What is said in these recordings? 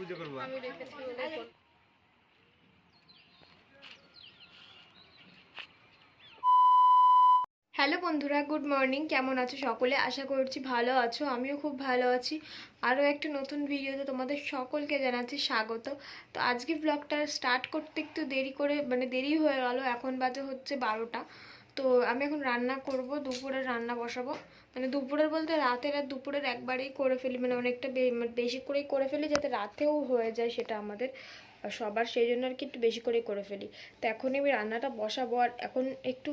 পুজো করব। আমি রেখেছি হ্যালো বন্ধুরা গুড মর্নিং। কেমন আছো সকলে? আশা করছি ভালো আছো আমিও খুব ভালো আছি। আরও একটা নতুন ভিডিওতে তোমাদের সকলকে জানাচ্ছি স্বাগত। তো আজকে ব্লগটা স্টার্ট করতে একটু দেরি করে মানে দেরি হয়ে গেল এখন বাজে হচ্ছে বারোটা। তো আমি এখন রান্না করব দুপুরের রান্না বসাবো। মানে দুপুরের বলতে রাতের আর দুপুরের একবারেই করে ফেলি মানে অনেকটা মানে বেশি করেই করে ফেলি যাতে রাতেও হয়ে যায় সেটা আমাদের সবার সেই জন্য আর কি একটু বেশি করেই করে ফেলি। তো এখনই আমি রান্নাটা বসাবো, আর এখন একটু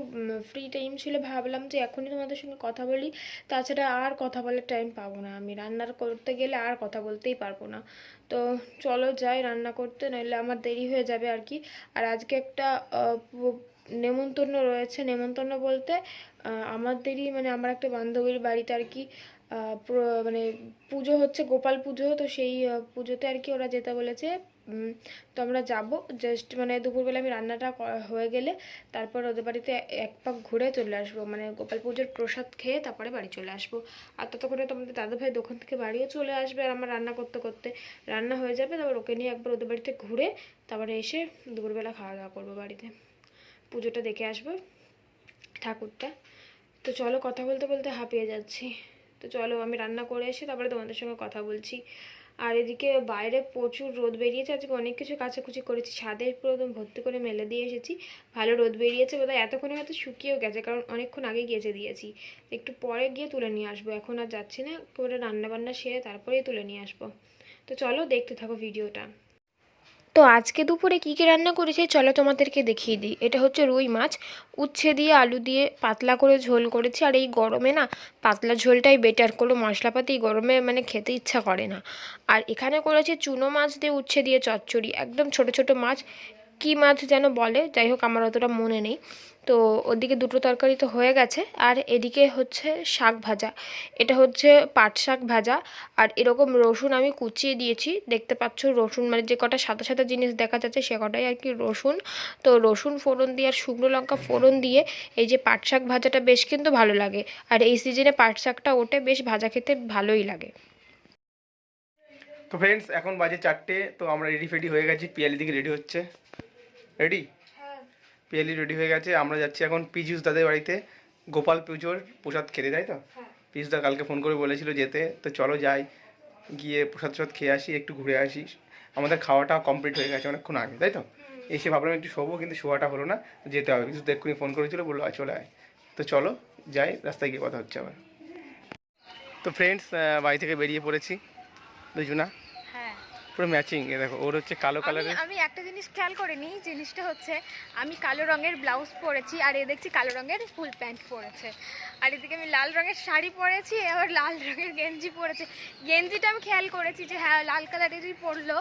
ফ্রি টাইম ছিল ভাবলাম যে এখনই তোমাদের সঙ্গে কথা বলি। তাছাড়া আর কথা বলার টাইম পাবো না আমি, রান্নার করতে গেলে আর কথা বলতেই পারব না। তো চলো যাই রান্না করতে নইলে আমার দেরি হয়ে যাবে আর কি। আর আজকে একটা নেমন্তন্ন রয়েছে। নেমন্তন্ন বলতে আমাদেরই মানে আমার একটা বান্ধবীর বাড়িতে আর কি মানে পুজো হচ্ছে, গোপাল পুজো, তো সেই পুজোতে আর কি ওরা যেতে বলেছে তো আমরা যাব। জাস্ট মানে দুপুরবেলা আমি রান্নাটা হয়ে গেলে তারপর ওদের বাড়িতে এক পাক ঘুরে চলে আসব। মানে গোপাল পুজোর প্রসাদ খেয়ে তারপরে বাড়ি চলে আসব। আর ততক্ষণে তোমাদের দাদাভাই দোকান থেকে বাড়িও চলে আসবে আর আমার রান্না করতে করতে। রান্না হয়ে যাবে, তারপর ওকে নিয়ে একবার ওদের বাড়িতে ঘুরে তারপরে এসে দুপুরবেলা খাওয়া দাওয়া করব বাড়িতে। পুজোটা দেখে আসব ঠাকুরটা। তো চলো কথা বলতে বলতে হাঁপিয়ে যাচ্ছি। তো চলো আমি রান্না করে এসে তারপরে তোমাদের সঙ্গে কথা বলছি। আর এদিকে বাইরে প্রচুর রোদ বেরিয়েছে, আজকে অনেক কিছু কাচাকুচি করেছি। ছাদের পুরো একদম ভর্তি করে মেলে দিয়ে এসেছি। ভালো রোদ বেরিয়েছে বোধহয়, এতক্ষণে হয়তো শুকিয়েও গেছে, কারণ অনেকক্ষণ আগে গেছে দিয়েছি। একটু পরে গিয়ে তুলে নিয়ে আসব, এখন আর যাচ্ছি না। করে রান্না বান্না সেরে তারপরেই তুলে নিয়ে আসব। তো চলো দেখতে থাকো ভিডিওটা। তো আজকে দুপুরে কী কী রান্না করেছি চলো তোমাদেরকে দেখিয়ে দিই। এটা হচ্ছে রুই মাছ, উচ্ছে দিয়ে আলু দিয়ে পাতলা করে ঝোল করেছি। আর এই গরমে না পাতলা ঝোলটাই বেটার কোনো মশলাপাতি গরমে মানে খেতে ইচ্ছা করে না। আর এখানে করেছি চুনো মাছ দিয়ে উচ্ছে দিয়ে চচ্চড়ি, একদম ছোট ছোট মাছ কী মাছ যেন বলে, যাই হোক আমার অতটা মনে নেই। তো ওদিকে দুটো তরকারি তো হয়ে গেছে, আর এদিকে হচ্ছে শাক ভাজা। এটা হচ্ছে পাট শাক ভাজা, আর এরকম রসুন আমি কুচিয়ে দিয়েছি। দেখতে পাচ্ছ রসুন মানে যে কটা সাদা সাদা জিনিস দেখা যাচ্ছে সে কটাই আর কি রসুন। তো রসুন ফোড়ন দিয়ে আর শুকনো লঙ্কা ফোড়ন দিয়ে এই যে পাট শাক ভাজাটা বেশ কিন্তু ভালো লাগে। আর এই সিজনে পাট শাকটা ওঠে বেশ ভাজা খেতে ভালোই লাগে। তো ফ্রেন্ডস এখন বাজে চারটে, তো আমরা রেডি ফেডি হয়ে গেছি। পিয়ালি দিকে রেডি হচ্ছে। রেডি পিয়ালি রেডি হয়ে গেছে আমরা যাচ্ছি এখন পিজুস দাদের বাড়িতে। গোপাল পুজোর প্রসাদ খেতে তাই তো? পিজুস দা কালকে ফোন করে বলেছিল যেতে তো চলো যাই। গিয়ে প্রসাদ প্রসাদ খেয়ে আসি একটু ঘুরে আসি। আমাদের খাওয়াটা কমপ্লিট হয়ে গেছে অনেকক্ষণ আগে তাই তো? এসে ভাবলাম একটু শোবো কিন্তু শোয়াটা হলো না যেতে হবে। পিজুস দা এক্ষুনি ফোন করেছিল বলল "আয়, চলে আয়। তো চলো যাই রাস্তায় গিয়ে কথা হচ্ছে আবার। তো ফ্রেন্ডস বাড়ি থেকে বেরিয়ে পড়েছি দুজনা। হ্যাঁ পুরো ম্যাচিং এ দেখো ওর হচ্ছে কালো আমি কালারের আমি একটা জিনিস খেয়াল করিনি জিনিসটা হচ্ছে আমি কালো রঙের ব্লাউজ পরেছি আর এ দেখছি কালো রঙের ফুল প্যান্ট পরেছে। আর এদিকে আমি লাল রঙের শাড়ি পরেছি আবার লাল রঙের গেঞ্জি পরেছে। গেঞ্জিটা আমি খেয়াল করেছি যে হ্যাঁ লাল কালারেরই পরলো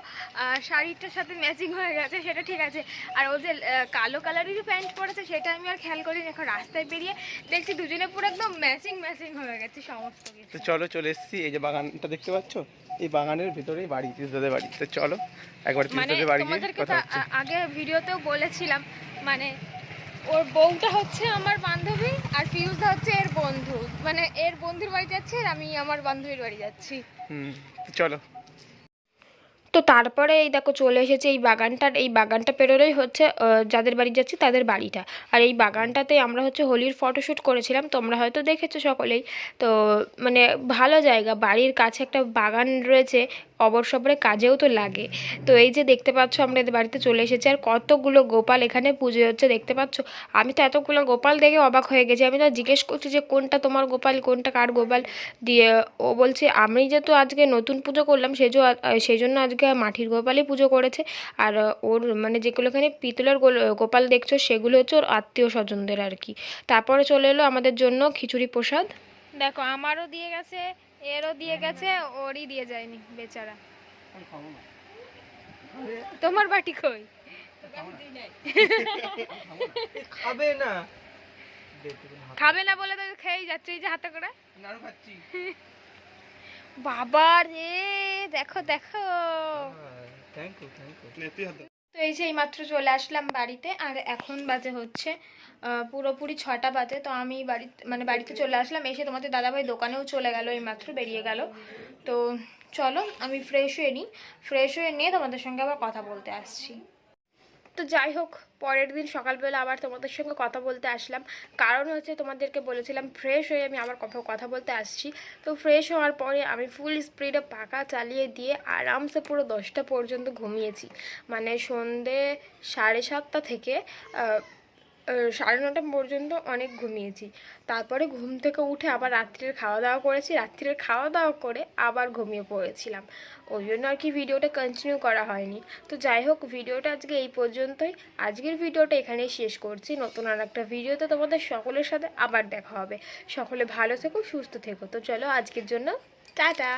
শাড়িটার সাথে ম্যাচিং হয়ে গেছে সেটা ঠিক আছে। আর ও যে কালো কালারেরই প্যান্ট পরেছে সেটা আমি আর খেয়াল করিনি এখন রাস্তায় বেরিয়ে দেখছি দুজনে পুরো একদম ম্যাচিং ম্যাচিং হয়ে গেছে সমস্ত কিছু। তো চলো চলে এসেছি এই যে বাগানটা দেখতে পাচ্ছ? এই বাগানের ভিতরেই বাড়ি পিসদাদের বাড়ি। তো চলো একবার মানে বাড়ি গিয়ে কথা হচ্ছে। আগে ভিডিওতেও বলেছিলাম মানে ওর বউটা হচ্ছে আমার বান্ধবী আর পিয়ুষদা হচ্ছে এর বন্ধু। মানে এর বন্ধুর বাড়ি যাচ্ছে আর আমি আমার বান্ধবীর বাড়ি যাচ্ছি। হুম চলো। তো তারপরে এই দেখো চলে এসেছে এই বাগানটার, এই বাগানটা পেরোলেই হচ্ছে যাদের বাড়ি যাচ্ছি তাদের বাড়িটা। আর এই বাগানটাতে আমরা হচ্ছে হোলির ফটোশ্যুট করেছিলাম, তোমরা হয়তো দেখেছ সকলেই। তো মানে ভালো জায়গা, বাড়ির কাছে একটা বাগান রয়েছে, অবর সবরে কাজেও তো লাগে। তো এই যে দেখতে পাচ্ছ আমরা এদের বাড়িতে চলে এসেছি, আর কতগুলো গোপাল এখানে পুজো হচ্ছে দেখতে পাচ্ছ? আমি তো এতগুলো গোপাল দেখে অবাক হয়ে গেছি, আমি তো জিজ্ঞেস করছি যে কোনটা তোমার গোপাল, কোনটা কার গোপাল? দিয়ে ও বলছে, আমি যেহেতু আজকে নতুন পুজো করলাম জন্য সেই জন্য আজকে মাটির গোপালই পুজো করেছে। আর ওর মানে যেগুলো এখানে পিতলের গোল- গোপাল দেখছ সেগুলো হচ্ছে ওর আত্মীয় স্বজনদের আর কি। তারপরে চলে এলো আমাদের জন্য খিচুড়ি প্রসাদ। দেখো আমারও দিয়ে গেছে এরও দিয়ে গেছে ওরই দিয়ে যায়নি বেচারা। তোমার বাটি কই? খাবে না। খাবে না বলে তো খেয়েই যাচ্ছে এই যে হাতে করে। খাচ্ছি। বাবা রে দেখো। দেখো তো এই যে এইমাত্র চলে আসলাম বাড়িতে আর এখন বাজে হচ্ছে পুরোপুরি ছটা বাজে তো আমি বাড়িতে মানে বাড়িতে চলে আসলাম এসে তোমাদের দাদাভাই দোকানেও চলে গেল এইমাত্র বেরিয়ে গেল। তো চলো আমি ফ্রেশ হয়ে নিই। ফ্রেশ হয়ে নিয়ে তোমাদের সঙ্গে আবার কথা বলতে আসছি। তো যাই হোক, পরের দিন সকালবেলা আবার তোমাদের সঙ্গে কথা বলতে আসলাম। কারণ হচ্ছে তোমাদেরকে বলেছিলাম ফ্রেশ হয়ে আমি আবার কথা কথা বলতে আসছি। তো ফ্রেশ হওয়ার পরে আমি ফুল স্পিডে পাকা চালিয়ে দিয়ে আরামসে পুরো দশটা পর্যন্ত ঘুমিয়েছি। মানে সন্ধে সাড়ে সাতটা থেকে সাড়ে নটা পর্যন্ত অনেক ঘুমিয়েছি। তারপরে ঘুম থেকে উঠে আবার রাত্রের খাওয়া দাওয়া করেছি। রাত্রের খাওয়া দাওয়া করে আবার ঘুমিয়ে পড়েছিলাম। ওই জন্য আর কি ভিডিওটা কন্টিনিউ করা হয়নি। তো যাই হোক, ভিডিওটা আজকে এই পর্যন্তই। আজকের ভিডিওটা এখানেই শেষ করছি। নতুন আর একটা ভিডিওতে তোমাদের সকলের সাথে আবার দেখা হবে। সকলে ভালো থেকো, সুস্থ থেকো। তো চলো, আজকের জন্য টাটা!